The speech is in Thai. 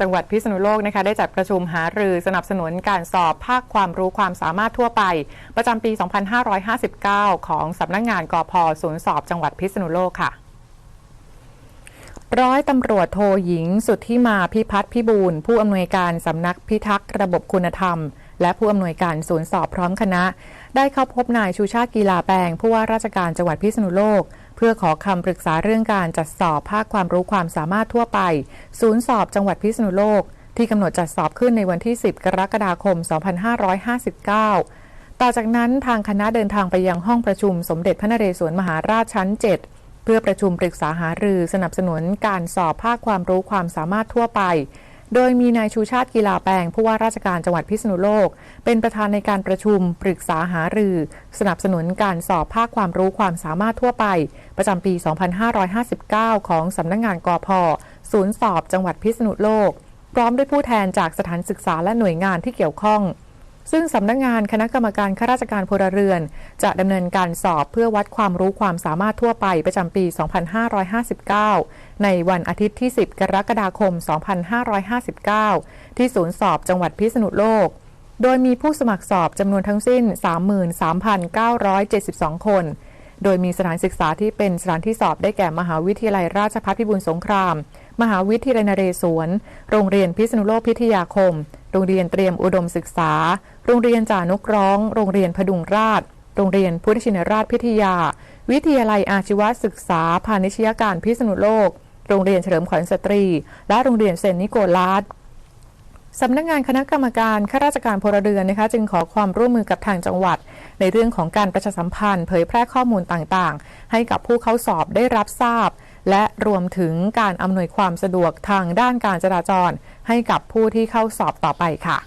จังหวัดพิษณุโลกนะคะได้จัดประชุมหารือสนับสนุนการสอบภาคความรู้ความสามารถทั่วไป ประจำปี 2559 ของสำนักงงานกพศูนย์สอบจังหวัดพิษณุโลกค่ะร้อยตำรวจโทหญิงสุทธิมาพิพัฒน์พิบูลผู้อำนวยการสำนักพิทักษ์ระบบคุณธรรม และผู้อำนวยการศูนย์สอบพร้อมคณะ ได้เข้าพบนายชูชาติกีฬาแปลงผู้ว่าราชการจังหวัดพิษณุโลก เพื่อขอคำปรึกษาเรื่องการจัดสอบภาคความรู้ความสามารถทั่วไป ศูนย์สอบจังหวัดพิษณุโลก ที่กำหนดจัดสอบขึ้นในวันที่ 10 กรกฎาคม 2559 ต่อจากนั้นทางคณะเดินทางไปยังห้องประชุมสมเด็จพระนเรศวรมหาราชชั้น 7 เพื่อประชุมปรึกษาหารือสนับสนุนการสอบภาคความรู้ความสามารถทั่วไป โดยมีนายชูชาติกีฬาแปลงผู้ว่าราชการจังหวัดพิษณุโลก เป็นประธานในการประชุมปรึกษาหารือ สนับสนุนการสอบภาคความรู้ความสามารถทั่วไป ประจำปี 2559 ของสำนักงงานกอพศูนย์สอบจังหวัดพิษณุโลก พร้อมด้วยผู้แทนจากสถานศึกษาและหน่วยงานที่เกี่ยวข้อง ซึ่งสำนักงงานคณะกรรมการข้าราชการพลเรือน จะดำเนินการสอบเพื่อวัดความรู้ความสามารถทั่วไปประจำปี 2559 ในวันอาทิตย์ที่ 10 กรกฎาคม 2559 ที่ศูนย์สอบจังหวัดพิษณุโลก โดยมีผู้สมัครสอบจำนวนทั้งสิ้น 33,972 คน โดยมีสถานศึกษาที่เป็นสถานที่สอบได้แก่มหาวิทยาลัยราชภัฏพิบูลสงคราม มหาวิทยาลัยนเรศวร โรงเรียนพิษณุโลกพิทยาคม รงเรียนเตรียมอุดมศึกษา โรงเรียนจานุกร้อง โรงเรียนพดุงราช โรงเรียนพุทธชินราชพิทยา วิทยาลัยอาชีวศึกษา พาณิชยการพิษณุโลก โรงเรียนเฉลิมขวัญสตรี และโรงเรียนเซนนิโกลาสสำนักงานคณะกรรมการข้าราชการพลเรือนนะคะ จึงขอความร่วมมือกับทางจังหวัด ในเรื่องของการประชาสัมพันธ์ เผยแพร่ข้อมูลต่างๆ ให้กับผู้เข้าสอบได้รับทราบ และรวมถึงการอำนวยความสะดวกทางด้านการจราจร ให้กับผู้ที่เข้าสอบต่อไปค่ะ